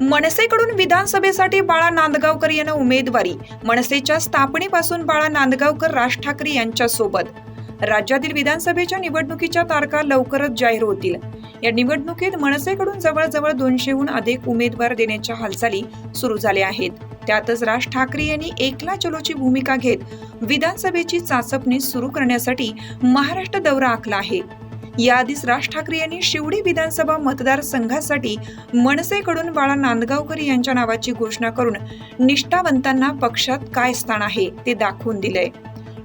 मनसेकडून विधानसभेसाठी बाळा नांदगावकर यांना उमेदवारी. मनसेच्या स्थापनेपासून बाळा नांदगावकर राज ठाकरे यांच्यासोबत. राज्यातील विधानसभेच्या निवडणुकीच्या तारखा लवकरच जाहीर होतील. या निवडणुकीत मनसेकडून जवळजवळ दोनशेहून अधिक उमेदवार देण्याच्या हालचाली सुरू झाल्या आहेत. त्यातच राज ठाकरे यांनी एकला चलोची भूमिका घेत विधानसभेची चाचपणी सुरू करण्यासाठी महाराष्ट्र दौरा आखला आहे. याआधीच राज ठाकरे यांनी शिवडी विधानसभा मतदारसंघासाठी मनसेकडून बाळा नांदगावकर यांच्या नावाची घोषणा करून निष्ठावंतांना पक्षात काय स्थान आहे ते दाखवून दिलंय.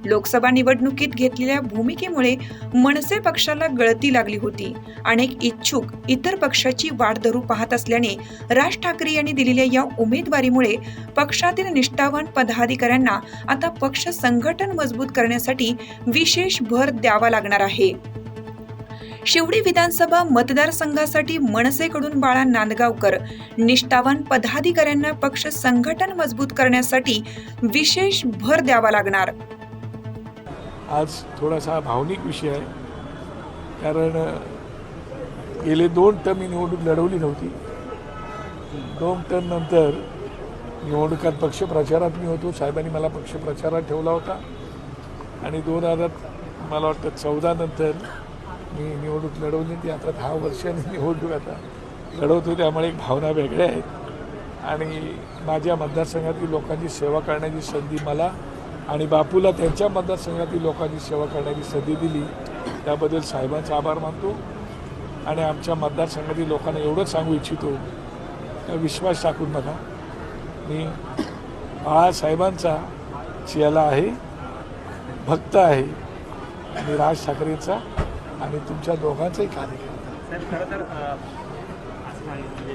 लोकसभा निवडणुकीत घेतलेल्या भूमिकेमुळे मनसे पक्षाला गळती लागली होती. अनेक इच्छुक इतर पक्षाची वाट धरू पाहत असल्याने राज ठाकरे यांनी दिलेल्या या उमेदवारीमुळे पक्षातील निष्ठावान पदाधिकाऱ्यांना आता पक्ष संघटन मजबूत करण्यासाठी विशेष भर द्यावा लागणार आहे. शिवडी विधानसभा मतदारसंघासाठी मनसेकडून बाळा नांदगावकर. निष्ठावान पदाधिकाऱ्यांना पक्ष संघटन मजबूत करण्यासाठी विशेष भर द्यावा लागणार. आज थोडासा भावनिक विषय आहे. कारण गेले दोन टर्म मी निवडणूक लढवली नव्हती. दोन टर्म नंतर निवडणुकात पक्षप्रचारात मी होतो. साहेबांनी मला पक्षप्रचारात ठेवला होता. आणि दोन हजार मला वाटतं चौदा नंतर मी निवडणूक लढवली ती आता दहा वर्षांनी निवडणूक आता. लढवतो त्यामुळे एक भावना वेगळ्या आहेत. आणि माझ्या मतदारसंघातील लोकांची सेवा करण्याची संधी मला आणि बापूला त्यांच्या मतदारसंघातील लोकांची सेवा करण्याची संधी दिली त्याबद्दल साहेबांचा आभार मानतो. आणि आमच्या मतदारसंघातील लोकांना एवढंच सांगू इच्छितो का विश्वास टाकून बघा. मी बाळासाहेबांचा चेला आहे भक्त आहे. आणि राज ठाकरेंचा आणि तुमच्या दोघांचाही असं सांगितलं म्हणजे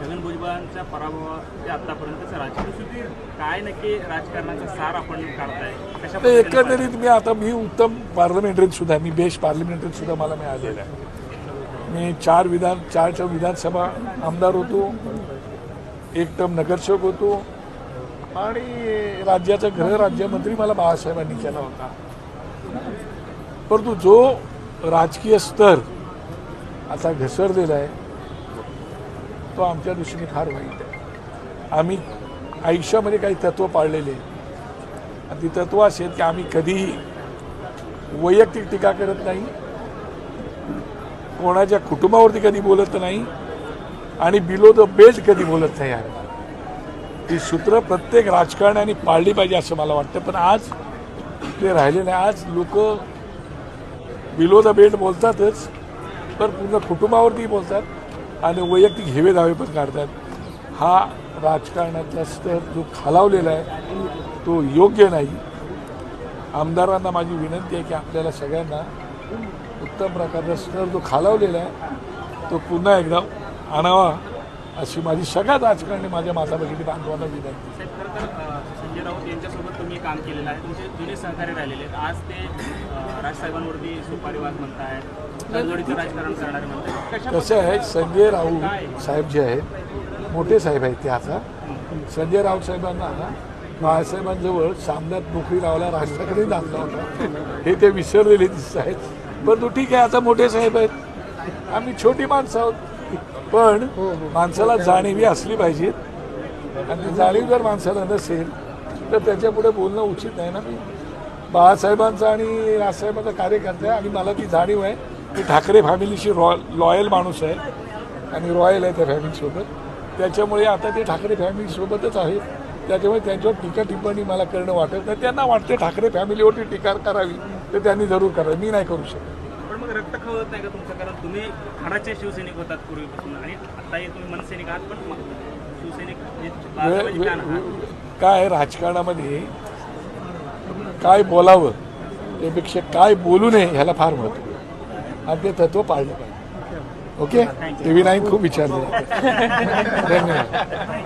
छगन भुजबळांच्या पराभवाचे आतापर्यंतचं राजकीय काय नक्की राजकारणाचा सार आपण काढताय? एकंदरीत मी आता मी उत्तम पार्लमेंटरीत सुद्धा मी बेस्ट पार्लमेंटरीत सुद्धा मला मिळालेलं आहे. मी चार विधान चारच्या विधानसभा आमदार होतो एक टर्म नगरसेवक होतो आणि राज्याचा गृहराज्यमंत्री मला बाळासाहेबांनी केला होता. परंतु जो राजकीय स्तर आता घसरलेला आहे तो आमच्या दृष्टीने फार वाईट आहे. आम्ही आयुष्यामध्ये काही तत्त्व पाळलेले आहेत. आणि ती तत्व असेल की आम्ही कधीही वैयक्तिक टीका करत नाही कोणाच्या कुटुंबावरती कधी बोलत नाही आणि बिलो द बेल्ट कधी बोलत नाही आम्ही. ती सूत्र प्रत्येक राजकारण्याने पाळली पाहिजे असं मला वाटतं. पण आज ते राहिले नाही. आज लोक बिलो द बेल्ट बोलतातच पण पूर्ण कुटुंबावरती बोलतात आणि वैयक्तिक हेवे दावे पण काढतात. हा राजकारणातला स्तर जो खालावलेला आहे तो योग्य नाही. आमदारांना माझी विनंती आहे की आपल्याला सगळ्यांना उत्तम प्रकारचा स्तर जो खालावलेला आहे तो पुन्हा एकदा आणावा अशी माझी सगळ्या राजकारणी माझ्या माता भगिनी बांधवांना विनंती संजय राऊत यांच्यासोबत तुम्ही काम केलेलं आहे. तुमचे जुने सहकारी राहिलेले आज ते राजसाहेबांवरती सुपारीवाद म्हणतायत तडजोडीचं राजकारण करणारे म्हणतायत कशा कसं आहे संजय राऊत साहेब जे आहेत मोठे साहेब आहेत ते आता. संजय राऊत साहेबांना बाळासाहेबांजवळ सामन्यात नोकरी लावला राज ठाकरे दाखला होता. हे ते विसरलेले दिसत आहेत. परंतु ठीक आहे आता मोठे साहेब आहेत. आम्ही छोटी माणसं आहोत. पण माणसाला जाणीवी असली पाहिजेत आणि जाणीव जर माणसाला नसेल तर त्याच्यापुढे बोलणं उचित नाही ना मी. बाळासाहेबांचा आणि राजसाहेबांचा कार्यकर्ता आहे आणि मला ती जाणीव आहे की ठाकरे फॅमिलीशी रॉ लॉयल माणूस आहे आणि रॉयल आहे त्या फॅमिलीसोबत त्याच्यामुळे आता ते ठाकरे फॅमिलीसोबतच आहे त्याच्यामुळे त्यांच्यावर टीका टिप्पणी मला करणं वाटत नाही. त्यांना वाटते ठाकरे फॅमिलीवरती टीका करावी तर त्यांनी जरूर करावी. मी नाही करू शकत. पण मग रक्त खवत नाही का तुमचं? कारण तुम्ही हाडाचे शिवसैनिक होतात पूर्वीपासून आणि आताही तुम्ही मनसैनिक आहात पण शिवसैनिक आहात काय राजकारणामध्ये काय बोलावं? त्यापेक्षा काय बोलू नये ह्याला फार महत्त्व आणि ते तत्व पाळलं पाहिजे. ओके? टी व्ही नाईन खूप विचारलं धन्यवाद.